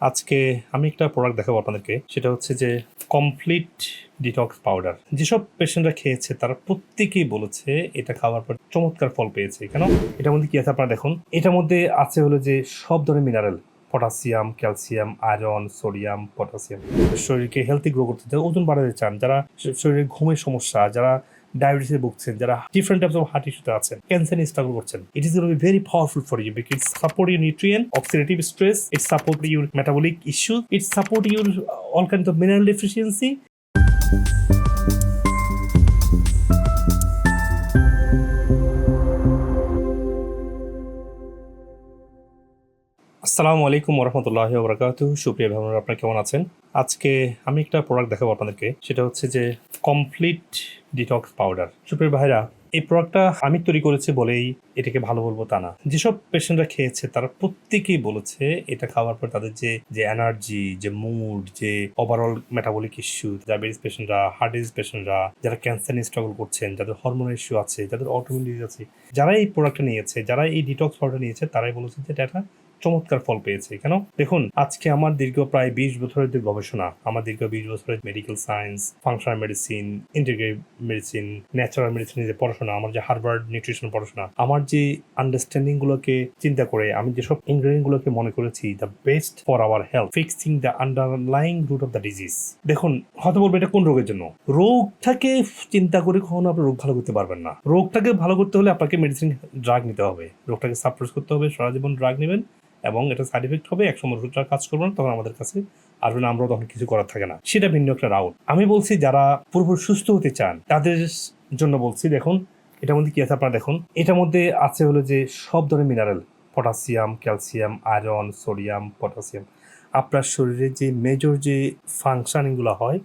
আজকে আমি একটা প্রোডাক্ট দেখাবো আপনাদেরকে। সেটা হচ্ছে যে কমপ্লিট ডিটক্স পাউডার যেসব পেশেন্টরা খেয়েছে, তারা প্রত্যেকেই বলেছে, এটা খাওয়ার পর চমৎকার ফল পেয়েছে। কেন? এটার মধ্যে কি আছে আপনারা দেখুন। এটার মধ্যে আছে হলো যে সব ধরনের mineral potassium calcium iron sodium potassium শরীরকে হেলদি গ্রো করতে চান, ওজন বাড়াতে চান, যারা শরীরে ঘুমের সমস্যা, যারা ডায়াবেটিসে ভুগছেন, যারা ডিফারেন্ট টাইপস অফ হার্ট ইস্যুতে আছেন ক্যান্সার নিয়ে স্ট্রাগল করছেন। It is gonna be very powerful for you because support your nutrient oxidative stress it support your metabolic issue it support your all kind of mineral deficiency আসসালামু আলাইকুম রহমতুল্লাহ বরকাত সুপ্রিয় ভাবনা আপনারা কেমন আছেন? আজকে আমি একটা প্রোডাক্ট দেখাবো আপনাদেরকে। সেটা হচ্ছে যে কমপ্লিট ডিটক্স পাউডার সুপ্রিয় ভাইরা, এই প্রোডাক্টটা আমি তৈরি করেছি বলেই এটাকে ভালো বলব তা না। যেসব পেশেন্টরা খেয়েছে, তারা প্রত্যেকেই বলেছে এটা খাওয়ার পর তাদের যে যে এনার্জি যে মুড যে ওভারঅল মেটাবলিক ইস্যু ডায়াবেটিস পেশেন্টরা হার্ট ডিজিজ পেশেন্টরা যারা ক্যান্সার নিয়ে স্ট্রাগল করছেন, যাদের হরমোন ইস্যু আছে, যাদের অটোমিউন ডিজিজ আছে, যারা এই প্রোডাক্টটা নিয়েছে, যারা এই ডিটক্স পাউডার নিয়েছে, তারাই বলেছে যে এটা চমৎকার ফল পেয়েছে কেন? দেখুন, আজকে আমার দীর্ঘ প্রায় বিশ বছরের যে গবেষণা, আমার দীর্ঘ বিশ বছরের medical science functional medicine integrative medicine natural medicine যে পড়াশোনা, আমার যে হার্বার্ড নিউট্রিশন পড়াশোনা, আমার যে আন্ডারস্ট্যান্ডিং গুলোকে চিন্তা করে, আমি যেসব ইনগ্রেডিয়েন্ট গুলোকে মনে করেছি the best for our health fixing the underlying root of the disease দেখুন, হয়তো বলব এটা কোন রোগের জন্য? রোগটাকে চিন্তা করে কখনো আপনি রোগ ভালো করতে পারবেন না। রোগটাকে ভালো করতে হলে আপনাকে মেডিসিন ড্রাগ নিতে হবে। রোগটাকে সাপ্রেস করতে হবে, সারা জীবন ড্রাগ নেবেন। এবং এটা সাইড এফেক্ট হবে এক সময় রোগটা কাজ করবে না, তখন আমাদের কাছে আসবে না তখন কিছু করার থাকে না। সেটা ভিন্ন একটা রাউট আমি বলছি, যারা পুরোপুরি সুস্থ হতে চান, তাদের জন্য বলছি, দেখুন, এটার মধ্যে কি আছে আপনারা দেখুন। এটার মধ্যে আছে হলো যে সব ধরনের mineral potassium calcium iron sodium potassium আপনার শরীরে যে মেজর যে ফাংশনিংগুলো হয়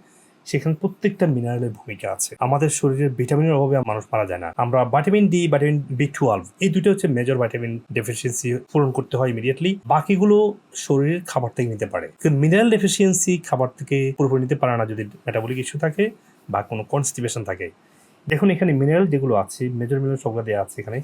সেখানে প্রত্যেকটা মিনারেলের ভূমিকা আছে। আমাদের শরীরের ভিটামিনের অভাবে মানুষ মারা যায় না। আমরা vitamin D vitamin B twelve এই দুটো হচ্ছে মেজর ভাইটামিন ডেফিসিয়েন্সি পূরণ করতে হয় ইমিডিয়েটলি বাকিগুলো শরীরের খাবার থেকে নিতে পারে। কিন্তু মিনারেল ডেফিসিয়েন্সি খাবার থেকে পুরোপুরি নিতে পারে না যদি মেটাবলিক ইস্যু থাকে বা কোনো কনস্টিপেশন থাকে। দেখুন, এখানে মিনারেল যেগুলো আছে মেজর মিনারেল সবগুলো দেওয়া আছে এখানে।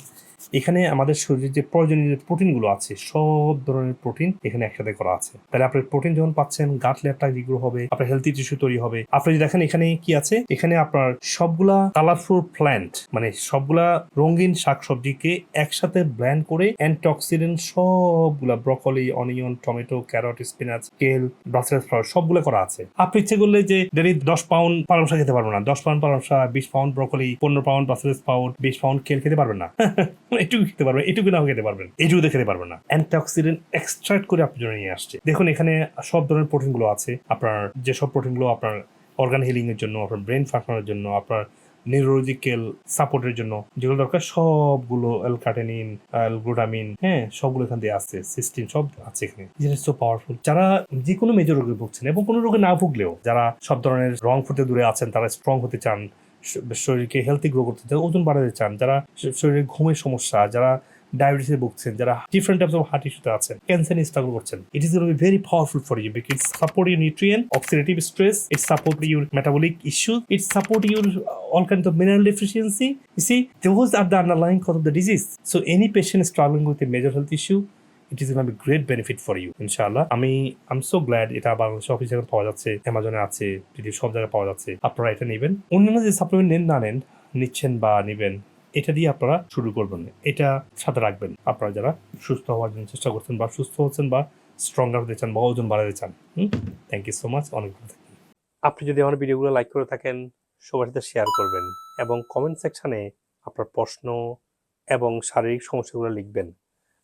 এখানে আমাদের শরীরে যে প্রয়োজনীয় প্রোটিনগুলো আছে, সব ধরনের প্রোটিন এখানে একসাথে করা আছে। তাহলে আপনার প্রোটিন যখন পাচ্ছেন গাট লেয়ারটা রিগ্রো হবে, আপনার হেলথি টিস্যু তৈরি হবে। আপনি যদি দেখেন, এখানে কি আছে? এখানে আপনার সবগুলা কালারফুল প্ল্যান্ট মানে সবগুলা রঙিন শাকসবজিকে একসাথে ব্ল্যান্ড করে অ্যান্টঅক্সিডেন্ট সবগুলা broccoli onion tomato carrot spinach kale Brussels flower সবগুলো করা আছে। আপনি ইচ্ছে করলে যে ডেলি দশ পাউন্ড পালংশা খেতে পারবেন না। দশ পাউন্ড পালং শাক, বিশ পাউন্ড ব্রকলি পনেরো পাউন্ড ব্রাসেলস পাউন্ড বিশ পাউন্ড কেল খেতে পারবেন না। এটুকু খেতে পারবেন, এটুকু নাও খেতে পারবেন, এটুকু খেতে পারবেন না। অ্যান্টিঅক্সিডেন্ট এক্সট্রাক্ট করে আপনার জন্য নিয়ে আসছে। দেখুন, এখানে সব ধরনের প্রোটিনগুলো আছে। আপনার যেসব প্রোটিনগুলো আপনার অর্গান হিলিং এর জন্য, আপনার ব্রেন ফাংশনের জন্য, আপনার নিউরোলজিক্যাল সাপোর্টের জন্য, যেগুলো দরকার, সবগুলো অ্যালকাটেনিন গ্লুটামিন হ্যাঁ সবগুলো এখান দিয়ে আছে সিস্টিন সব আছে এখানে। জিনিস তো পাওয়ারফুল যারা যে কোনো মেজর রোগে ভুগছেন এবং কোনো রোগে না ভুগলেও, যারা সব ধরনের রং ফুটে দূরে আছেন, তারা স্ট্রং হতে চান শরীরকে হেলদি গ্রো করতে যারা ওজন বাড়াতে চান যারা শরীরে ঘুমের সমস্যা যারা ডায়াবেটিসে ভুগছেন যারা ডিফারেন্ট টাইপস অফ হার্ট ইস্যুতে আছেন ক্যান্সার নিয়ে স্ট্রাগল করছেন it is be very powerful for you because support your nutrient oxidative stress it support your metabolic issue it support your all kinds of mineral deficiency. You see, those are the underlying cause of the disease. So any patient struggling with major health issue, going to be great benefit for you, ইনশাআল্লাহ আমি আম so glad এটা Bangladesh office জায়গায় পাওয়া যাচ্ছে অ্যামাজনে আছে পৃথিবীর সব জায়গায় পাওয়া যাচ্ছে আপনারা এটা নেবেন। অন্যান্য যে সাপ্লিমেন্ট নেন না নেন নিচ্ছেন বা নেবেন এটা দিয়ে আপনারা শুরু করবেন। এটা সাথে রাখবেন। আপনারা যারা সুস্থ হওয়ার জন্য চেষ্টা করছেন বা সুস্থ হচ্ছেন বা স্ট্রঙ্গার হতে চান বা ওজন বাড়াতে চান থ্যাংক ইউ সো মাচ অনেক ভালো থাকবেন। আপনি যদি আমার ভিডিওগুলো লাইক করে থাকেন সবার সাথে শেয়ার করবেন এবং কমেন্ট সেকশানে আপনার প্রশ্ন এবং শারীরিক সমস্যাগুলো লিখবেন।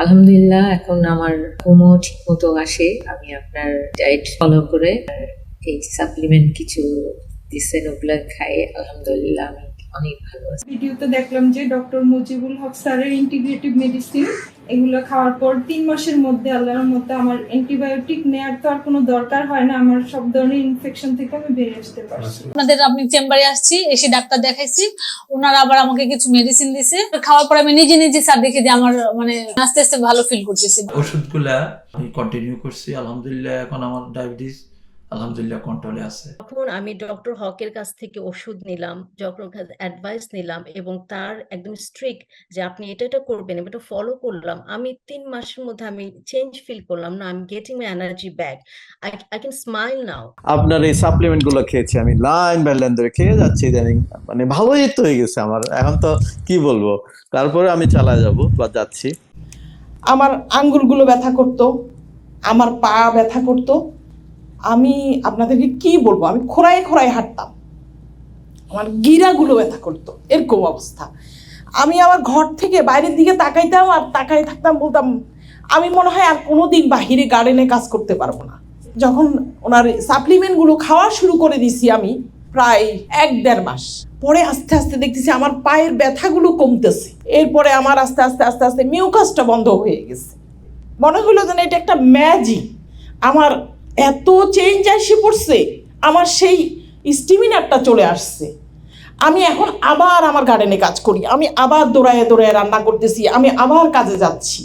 আলহামদুলিল্লাহ, এখন আমার ঘুমও ঠিক মতো আসে। আমি আপনার ডায়েট ফলো করে এই সাপ্লিমেন্ট কিছু দিচ্ছেন ওগুলো খাই আলহামদুলিল্লাহ, আমি অনেক ভালো আছি। ভিডিওতে দেখলাম যে ডক্টর মুজিবুল হক স্যারের ইন্টিগ্রেটিভ মেডিসিন এগুলো খাওয়ার পর তিন মাসের মধ্যে আল্লাহর মধ্যে আমার অ্যান্টিবায়োটিক নেওয়ার তো আর কোনো দরকার হয় না আমার সব ধরনের ইনফেকশন থেকে আমি বেরিয়ে আসতে পারছি। আপনাদের আপনি চেম্বারে আসছি এসে ডাক্তার দেখাইছি ওনারা আবার আমাকে কিছু মেডিসিন দিছে। খাওয়ার পর আমি নিজে নিজে স্যার দেখে যে আমার মানে আস্তে আস্তে ভালো ফিল করতেছি। ওষুধগুলা আমি কন্টিনিউ করছি আলহামদুলিল্লাহ এখন আমার ডায়াবেটিস আলহামদুলিল্লাহ কন্ট্রোলে আছে। তখন আমি ডক্টর হকের কাছ থেকে ওষুধ নিলাম ডক্টর অ্যাডভাইস নিলাম এবং তার একদম স্ট্রিক্ট যে আপনি এটা এটা করবেন এটা ফলো করলাম। আমি তিন মাসের মধ্যে আমি চেঞ্জ ফিল করলাম না আমি getting my energy back I I can smile now আপনার এই সাপ্লিমেন্টগুলো খেয়েছি আমি লাইন বাই লাইন ধরে খেয়ে যাচ্ছি ইদানিং। মানে ভালোই তো হয়ে গেছে আমার। এখন তো কি বলব? তারপরে আমি চালা যাব বা যাচ্ছি। আমার আঙ্গুলগুলো ব্যথা করতো আমার পা ব্যথা করতো আমি আপনাদেরকে কি বলব? আমি খোড়ায় খোড়ায় হাঁটতাম। আমার গিরাগুলো ব্যথা করতো। এরকম অবস্থা। আমি আমার ঘর থেকে বাইরের দিকে তাকাইতাম আর তাকাই থাকতাম, বলতাম, আমি মনে হয় আর কোনো দিন বাহিরে গার্ডেনে কাজ করতে পারব না। যখন ওনার সাপ্লিমেন্টগুলো খাওয়া শুরু করে দিছি আমি প্রায় এক দেড় মাস। পরে আস্তে আস্তে দেখতেছি আমার পায়ের ব্যথাগুলো কমতেছে। এরপরে আমার আস্তে আস্তে আস্তে আস্তে মিউকাসটা বন্ধ হয়ে গেছে। মনে হলো যেন এটা একটা ম্যাজিক আমার এত চেঞ্জ আসে পড়ছে, আমার সেই স্টিমিনারটা চলে আসছে। আমি এখন আবার আমার গার্ডেনে কাজ করি, আমি আবার দৌড়ায় দৌড়ায় রান্না করতেছি, আমি আবার কাজে যাচ্ছি।